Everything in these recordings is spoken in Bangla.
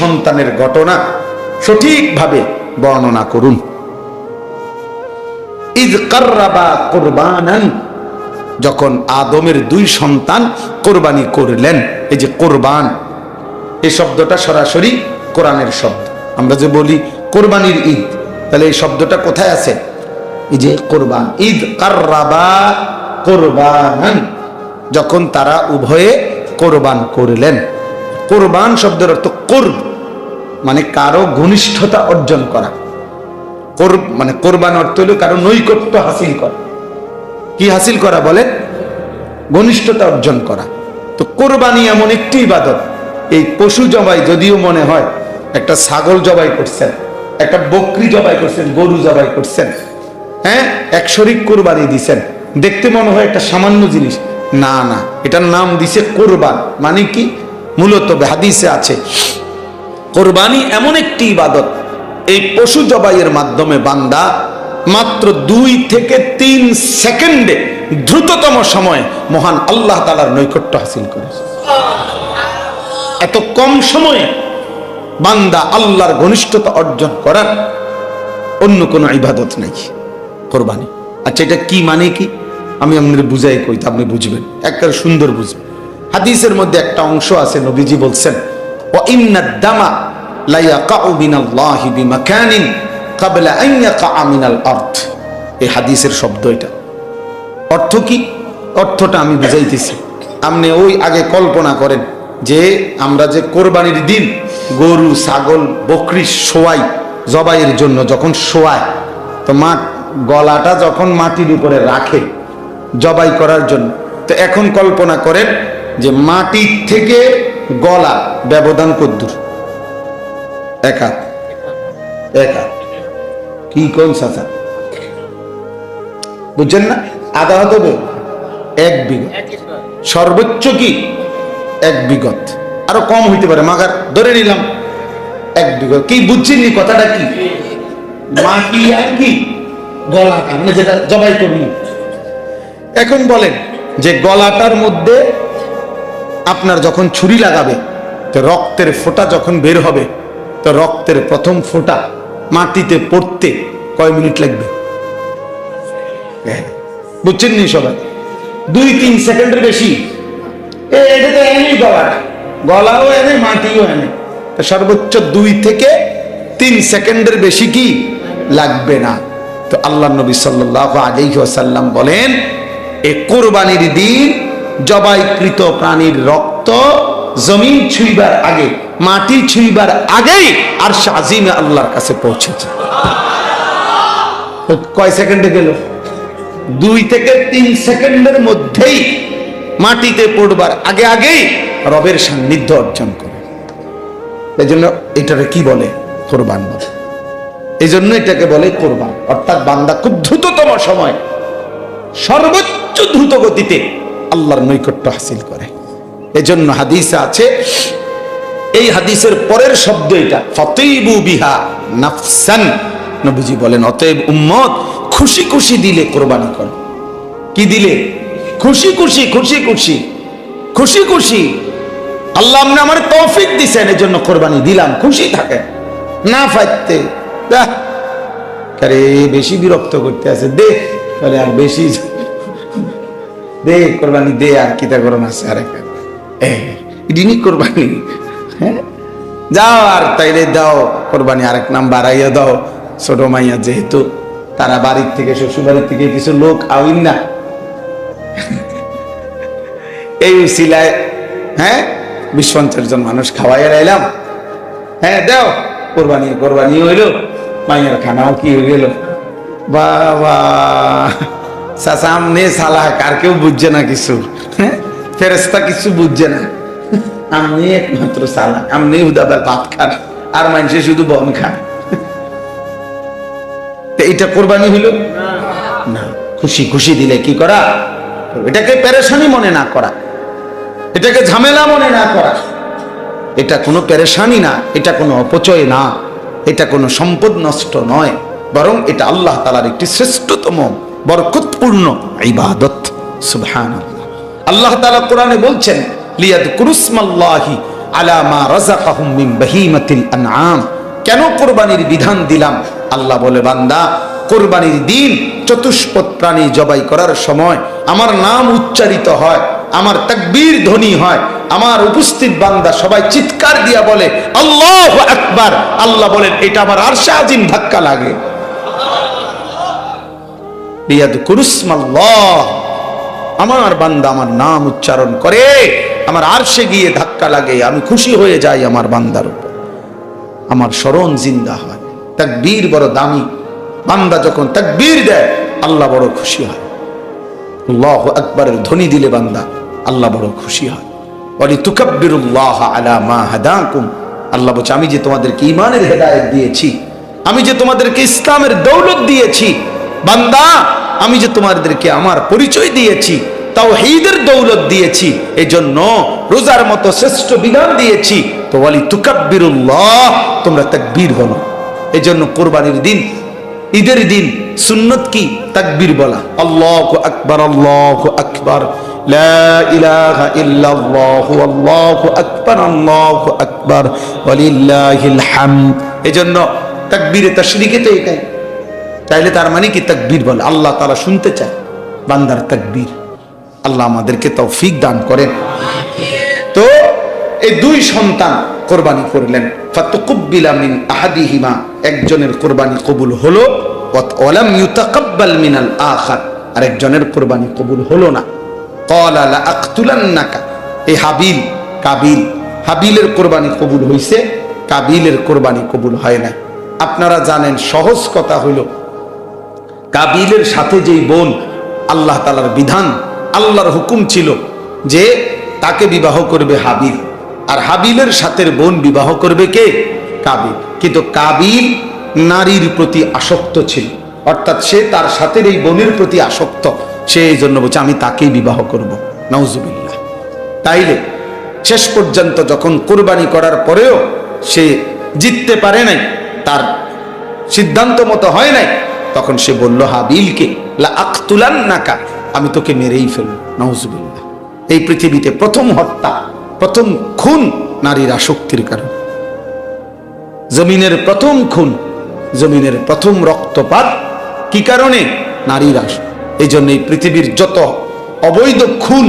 সন্তানের ঘটনা সঠিকভাবে বর্ণনা করুন। যখন আদমের দুই সন্তান কোরবানি করলেন, এই যে কোরবান, এই শব্দটা সরাসরি কোরআনের শব্দ। আমরা যে বলি কোরবানির ঈদ, তাহলে এই শব্দটা কোথায় আছে? এই যে কোরবান ঈদ কার্রাবা কোরবান যখন তারা উভয়ে কোরবান করলেন। কোরবান শব্দের অর্থ কোরব। মানে কারও ঘনিষ্ঠতা অর্জন করা। মানে কোরবান অর্থ হলো কারও নৈকট্য হাসিল করা। কি হাসিল করা বলে? ঘনিষ্ঠতা অর্জন করা। তো কোরবানি এমন একটি ইবাদত। এই পশু জবাই যদিও মনে হয় একটা ছাগল জবাই করছেন, একটা বকরি জবাই করছেন, গরু জবাই করছেন হ্যাঁ এক শরিক কোরবানি দিছেন। দেখতে মনে হয় একটা সামান্য জিনিস। না না, এটার নাম দিছে কোরবান। মানে কি? মূলত হাদিসে আছে কোরবানি এমন একটি ইবাদত। এই পশু জবাইয়ের মাধ্যমে বান্দা মাত্র দুই থেকে তিন সেকেন্ডে দ্রুততম সময়ে মহান আল্লাহ তালার নৈকট্য হাসিল করে। এত কম সময়ে বান্দা আল্লাহর ঘনিষ্ঠতা অর্জন করার অন্য কোনো ইবাদত নাই। কোরবানি। আচ্ছা এটা কি মানে কি? আমি আপনাদের বুঝাই কই আপনি বুঝবেন। একটা সুন্দর বুঝবেন। হাদিসের মধ্যে একটা অংশ আছে, নবীজি বলছেন ও ইন্নাদ দামা হাদিসের শব্দ এটা। অর্থ কি? অর্থটা আমি বুঝাইতেছি। আপনি ওই আগে কল্পনা করেন যে আমরা যে কোরবানির দিন গরু, ছাগল, বকরি শোয়াই জবাইয়ের জন্য যখন শোয়ায়, তো মা গলাটা যখন মাটির উপরে রাখে জবাই করার জন্য, তো এখন কল্পনা করেন যে মাটির থেকে গলা ব্যবধান কদ্দুর। এক। এক। কি কোন চাচা? বুঝছেন না? হাত হবে এক বিঘত সর্বোচ্চ কি? এক বিঘত আরও কম হইতে পারে, মাগার ধরে নিলাম। এক বিঘত কি বুঝছেন কথাটা কি? মাটি আর কি? গলা মানে যেটা জবাই করবি। এখন বলেন যে গলাটার মধ্যে আপনার যখন ছুরি লাগাবে রক্তের ফোঁটা যখন বের হবে তো রক্তের প্রথম ফোঁটা মাটিতে পড়তে কয় মিনিট লাগবে? হ্যাঁ, বুঝছেন নি সবাই? দুই তিন সেকেন্ডের বেশি। গলাও এনে মাটিও এনে সর্বোচ্চ দুই থেকে তিন সেকেন্ডের বেশি কি লাগবে না? তো আল্লাহ নবী সাল্লাহ আলাইসাল্লাম বলেন এ কোরবানির দিন জবাইকৃত প্রাণীর রক্ত জমিন ছুঁইবার আগে মাটি ছুঁইবার আগেই আর শাজিমে আল্লাহর কাছে পৌঁছেছে। কয় সেকেন্ডে গেল? দুই থেকে তিন সেকেন্ডের মধ্যেই মাটিতে পড়বার আগে আগেই রবের সান্নিধ্য অর্জন করে। এই জন্য এটাকে কি বলে? কোরবান বলে। এই জন্য এটাকে বলে কোরবান। অর্থাৎ বান্দা খুব দ্রুততম সময় সর্বোচ্চ দ্রুত গতিতে আল্লাহর নৈকট্য হাসিল করে। এজন্য হাদিসা আছে এই হাদিসের পরের শব্দ এটা। ফতেইবু বিহা নাফসান। নবীজি বলেন, অতএব উম্মত, খুশি খুশি দিলে কোরবানি করো। কি দিলে? খুশি খুশি খুশি খুশি খুশি খুশি। আল্লাহ আপনি আমার তৌফিক দিছেন এই জন্য কোরবানি দিলাম, খুশি থাকে না ফাইতে আরে, বেশি বিরক্ত করতে আছে, দে। বলে আর বেশি দে, কোরবানি দে, আর কিতা করণ আছে আর একটা এদিনই কোরবানি। হ্যাঁ? যাও আর তাইলে দাও, কোরবানি আরেক নাম বাড়াইয়া দাও। ছোট মাইয়া যেহেতু তারা বাড়ির থেকে শ্বশুর বাড়ির থেকে কিছু লোক আউইন না। এই উসিলায় হ্যাঁ? বিশ পঞ্চাশ জন মানুষ খাওয়াইয়া রাইলাম। হ্যাঁ দাও, কোরবানি কোরবানি হইল। মাইয়ার খানাও কি হয়ে গেল? বাবা সামনে সালাহ আর কেউ বুঝছে না কিছু। হ্যাঁ? ফেরেস্তা কিছু বুঝছে না। আমি একমাত্র সালাহ আপনি হুদাবার ভাত খান আর শুধু বন খান তো এইটা কোরবানি হইল? না, খুশি খুশি দিলে কি করা? এটাকে মনে না করা। এটাকে ঝামেলা মনে না করা। এটা কোনো না, এটা কোনো অপচয় না, এটা কোনো সম্পদ নষ্ট নয়, বরং এটা আল্লাহ তালার একটি শ্রেষ্ঠতম, বরকতপূর্ণ ইবাদত। সুবহান আল্লাহ তালা কোরআনে বলছেন কুরুসমাল্লাহি কেন কোরবানির বিধান দিলাম? আল্লাহ বলে, বান্দা, কোরবানির দিন প্রাণী জবাই করার সময় আমার নাম উচ্চারিত হয়, আমার তাকবীর ধ্বনি হয়, আমার উপস্থিত বান্দা সবাই চিৎকার দিয়া বলে, আল্লাহ আকবার! আল্লাহ বলেন, এটা আমার আজিম ধাক্কা লাগে। লিয়াদকুরুসমাল্লাহ আমার বান্দা আমার নাম উচ্চারণ করে, আমার আরশে গিয়ে ধাক্কা লাগে, আমি খুশি হয়ে যাই আমার বান্দার উপর। আমার স্মরণ জিন্দা হয়, তাকবীর বড় দামি। বান্দা যখন তাকবীর দেয়, আল্লাহ বড় খুশি হয়। আল্লাহ আকবরের ধ্বনি দিলে বান্দা, আল্লাহ বড় খুশি হয়। বলি তুকাব্বিরুল্লাহ আলা মা হাদাকুম। আল্লাহ বলছে, আমি যে তোমাদেরকে ইমানের হেদায়েত দিয়েছি, আমি যে তোমাদেরকে ইসলামের দৌলত দিয়েছি, বান্দা আমি যে তোমাদেরকে আমার পরিচয় দিয়েছি তাও হিদের দৌলত দিয়েছি, এজন্য রোজার মতো শ্রেষ্ঠ বিধান দিয়েছি। তো বলি তুকাব্বিরুল্লাহ, তোমরা তাকবীর বলো। এজন্য কোরবানির দিন, ঈদের দিন সুন্নত কি? তাকবীর বলা। আল্লাহ আকবার আল্লাহ আকবার। এজন্য তাকবীরে তাশরিকে তো এটাই। তাইলে তার মানে কি তাকবীর বলে? আল্লাহ তাআলা শুনতে চায়। বান্দার তাকবীর। আল্লাহ আমাদেরকে তৌফিক দান করেন। তো এই দুই সন্তান কোরবানি করলেন। মিন আহাদিহিমা। একজনের কোরবানি কবুল হলো ওয়ালাম ইউতাকাব্বাল মিনাল আখার। আরেকজনের কোরবানি কবুল হলো না। ক্বালা লা আকতুলান্নাকা এই হাবিল, কাবিল। হাবিলের কোরবানি কবুল হইছে, কাবিলের কোরবানি কবুল হয় না আপনারা জানেন সহজ কথা হইল কাবিলের সাথে যেই বোন আল্লাহ তালার বিধান, আল্লাহর হুকুম ছিল যে তাকে বিবাহ করবে হাবিল। আর হাবিলের সাথে বোন বিবাহ করবে কে? কাবিল। কিন্তু কাবিল নারীর প্রতি আসক্ত ছিল। অর্থাৎ সে তার সাথে এই বোনের প্রতি আসক্ত। সে এই জন্য বলছে, আমি তাকেই বিবাহ করব। নওজুবিল্লাহ তাইলে শেষ পর্যন্ত যখন কোরবানি করার পরেও সে জিততে পারে নাই, তার সিদ্ধান্ত মতো হয় নাই তখন সে বলল, হাবিলকে, লা নাকা আমি তোকে মেরেই ফেলব নওজুবিল্লাহ এই পৃথিবীতে প্রথম হত্যা, প্রথম খুন নারীর আসক্তির কারণ। জমিনের প্রথম খুন, জমিনের প্রথম রক্তপাত কি কারণে? নারীর আস এই জন্য এই পৃথিবীর যত অবৈধ খুন,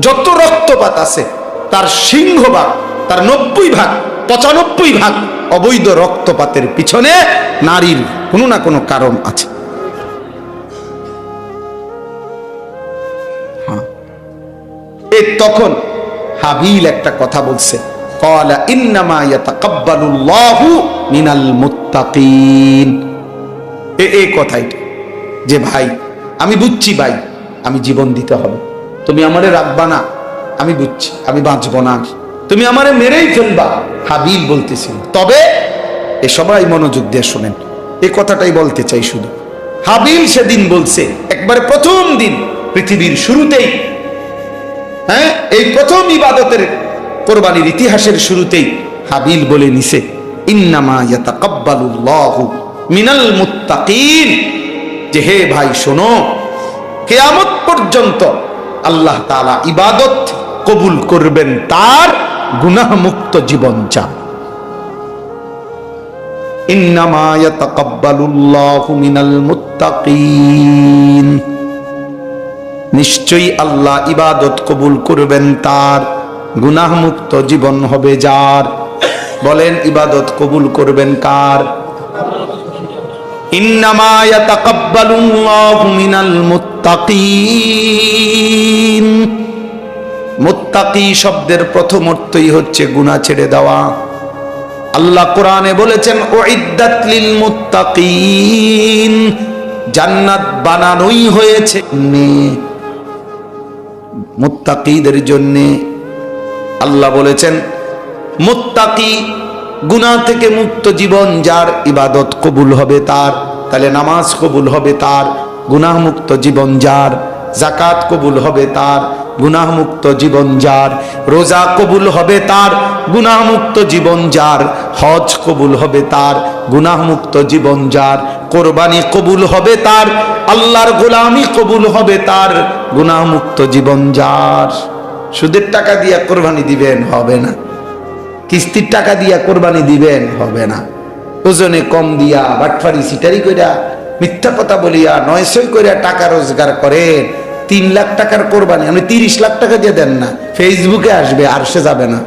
যত রক্তপাত আছে, তার সিংহভাগ, তার নব্বই ভাগ পঁচানব্বই ভাগ অবৈধ রক্তপাতের পিছনে নারীর কোনো না কোনো কারণ আছে। হ্যাঁ। এ তখন হাবিল একটা কথা বলছে। কলা ইন্নামা এ যে ভাই, আমি বুঝছি ভাই, আমি জীবন দিতে হবে। তুমি আমারে রাখবা না, আমি বুঝছি, আমি বাঁচবো না। তুমি আমারে মেরেই ফেলবা হাবিল বলতেছিল। তবে এ সবাই মনোযোগ দিয়ে শোনেন, এ কথাটাই বলতে চাই শুধু। হাবিল সেদিন বলছে, একবারে প্রথম দিন পৃথিবীর শুরুতেই হ্যাঁ এই প্রথম ইবাদতের কোরবানির ইতিহাসের শুরুতেই হাবিল বলে নিছে মিনাল যে হে ভাই, শোনো, কেয়ামত পর্যন্ত আল্লাহ তাআলা ইবাদত কবুল করবেন তার গুনাহমুক্ত জীবন চান। নিশ্চয়ই আল্লাহ ইবাদত কবুল করবেন তার। গুনাহমুক্ত জীবন হবে যার। বলেন, ইবাদত কবুল করবেন কার? ইন্নামা ইয়াতাকাব্বালুল্লাহু মিনাল মুত্তাকিন। মুত্তাকি শব্দের প্রথম অর্থই হচ্ছে গুনাহ ছেড়ে দেওয়া। আল্লাহ কোরআনে বলেছেন ওইদ্দাত লিল মুত্তাকিন জান্নাত বানানোই হয়েছে মুত্তাকিদের জন্য। আল্লাহ বলেছেন, মুত্তাকি গুনাহ থেকে মুক্ত জীবন যার ইবাদত কবুল হবে তার, তাহলে নামাজ কবুল হবে তার গুনাহ মুক্ত জীবন যার জাকাত কবুল হবে তার গুনাহমুক্ত জীবন যার, রোজা কবুল হবে তার, গুনাহমুক্ত জীবন যার, হজ কবুল হবে তার, গুনাহমুক্ত জীবন যার, কোরবানি কবুল হবে তার, আল্লাহর গোলামি কবুল হবে তার, গুনাহমুক্ত জীবন যার। সুদের টাকা দিয়া কোরবানি দিবেন হবে না। কিস্তির টাকা দিয়া কোরবানি দিবেন হবে না। ওজনে কম দিয়া বাটফারি সিটারি কইরা মিথ্যা কথা বলিয়া নয়শই কইরা টাকা রোজগার করেন। তিন লাখ টাকার কোরবানি। আপনি তিরিশ লাখ টাকা দিয়ে দেন না। ফেসবুকে আসবে, আর সে যাবে না।